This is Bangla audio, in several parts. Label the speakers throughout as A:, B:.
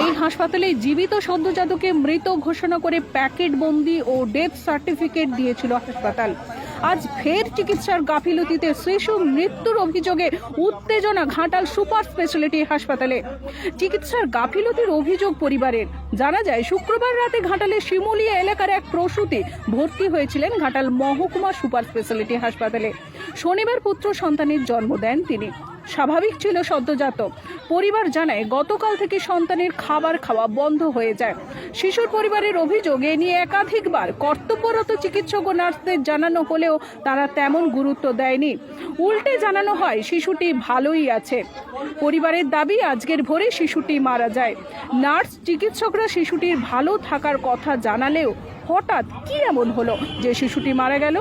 A: এই হাসপাতালে জীবিত সদ্যজাতকে মৃত ঘোষণা করে প্যাকেট বন্দি ও ডেথ সার্টিফিকেট দিয়েছিল হাসপাতাল। আজ ফের চিকিৎসার গাফিলতিতে শিশু মৃত্যুর অভিযোগে উত্তেজনা ঘাটাল সুপার স্পেশালিটি হাসপাতালে। চিকিৎসার গাফিলতির অভিযোগ পরিবারের। জানা যায়, শুক্রবার রাতে ঘাটালের শিমুলিয়া এলাকার এক প্রসূতি ভর্তি হয়েছিলেন ঘাটাল মহকুমা সুপার স্পেশালিটি হাসপাতালে। শনিবার পুত্র সন্তানের জন্ম দেন তিনি। স্বাভাবিক ছিল সদ্যজাত পরিবার জানায়, গতকাল থেকে সন্তানের খাবার খাওয়া বন্ধ হয়ে যায়। শিশুর পরিবারের অভিযোগ, এ নিয়ে একাধিকবার কর্তব্যরত চিকিৎসক ও নার্সদের জানানো হলেও তারা তেমন গুরুত্ব দেয়নি। উল্টে জানানো হয়, শিশুটি ভালোই আছে। পরিবারের দাবি, আজকের ভোরে শিশুটি মারা যায়। নার্স চিকিৎসকরা শিশুটির ভালো থাকার কথা জানালেও হঠাৎ কি এমন হলো যে শিশুটি মারা গেল?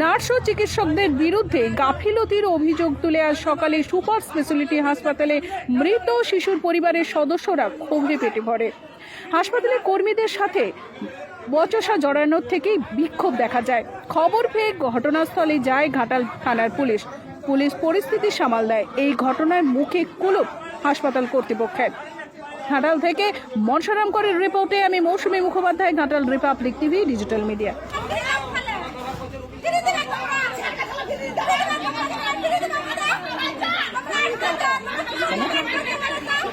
A: নার্স ও চিকিৎসকদের বিরুদ্ধে গাফিলতির অভিযোগ তুলে আজ সকালে সুপার স্পেশালিটি হাসপাতালে মৃত শিশুর পরিবারের সদস্যরা ক্ষোভে পেটে পড়ে হাসপাতালের কর্মীদের সাথে বচসা জড়ানোর থেকেই বিক্ষোভ দেখা যায়। খবর পেয়ে ঘটনাস্থলে যায় ঘাটাল থানার পুলিশ। পুলিশ পরিস্থিতি সামাল দেয়। এই ঘটনার মুখে কুলুপ হাসপাতাল কর্তৃপক্ষের। ঘাটাল থেকে মনসারাম করের রিপোর্টে আমি Mousumi Mukhopadhyay, Ghatal Republic TV, digital media.